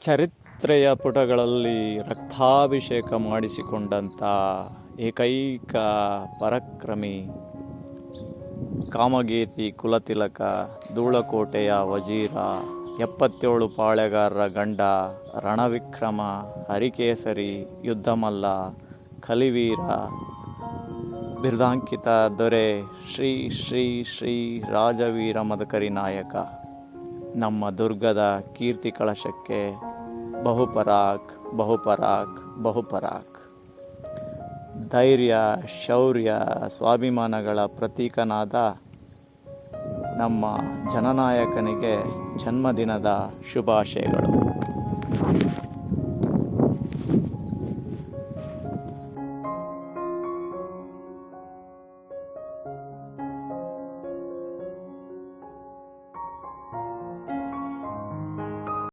ಚರಿತ್ರೆಯ ಪುಟಗಳಲ್ಲಿ ರಕ್ತಾಭಿಷೇಕ ಮಾಡಿಸಿಕೊಂಡಂಥ ಏಕೈಕ ಪರಕ್ರಮಿ ಕಾಮಗೇತಿ ಕುಲತಿಲಕ ಧೂಳಕೋಟೆಯ ವಜೀರ, ಎಪ್ಪತ್ತೇಳು ಪಾಳೆಗಾರರ ಗಂಡ ರಣವಿಕ್ರಮ, ಹರಿಕೇಸರಿ, ಯುದ್ಧಮಲ್ಲ, ಕಲಿವೀರ, ಬಿರ್ದಾಂಕಿತ ದೊರೆ, ಶ್ರೀ ಶ್ರೀ ಶ್ರೀ ರಾಜವೀರ ಮದಕರಿ ನಾಯಕ. ನಮ್ಮ ದುರ್ಗದ ಕೀರ್ತಿ ಕಳಶಕ್ಕೆ ಬಹುಪರಾಕ್ ಬಹುಪರಾಕ್ ಬಹುಪರಾಕ್. ಧೈರ್ಯ ಶೌರ್ಯ ಸ್ವಾಭಿಮಾನಗಳ ಪ್ರತೀಕನಾದ ನಮ್ಮ ಜನನಾಯಕನಿಗೆ ಜನ್ಮದಿನದ ಶುಭಾಶಯಗಳು.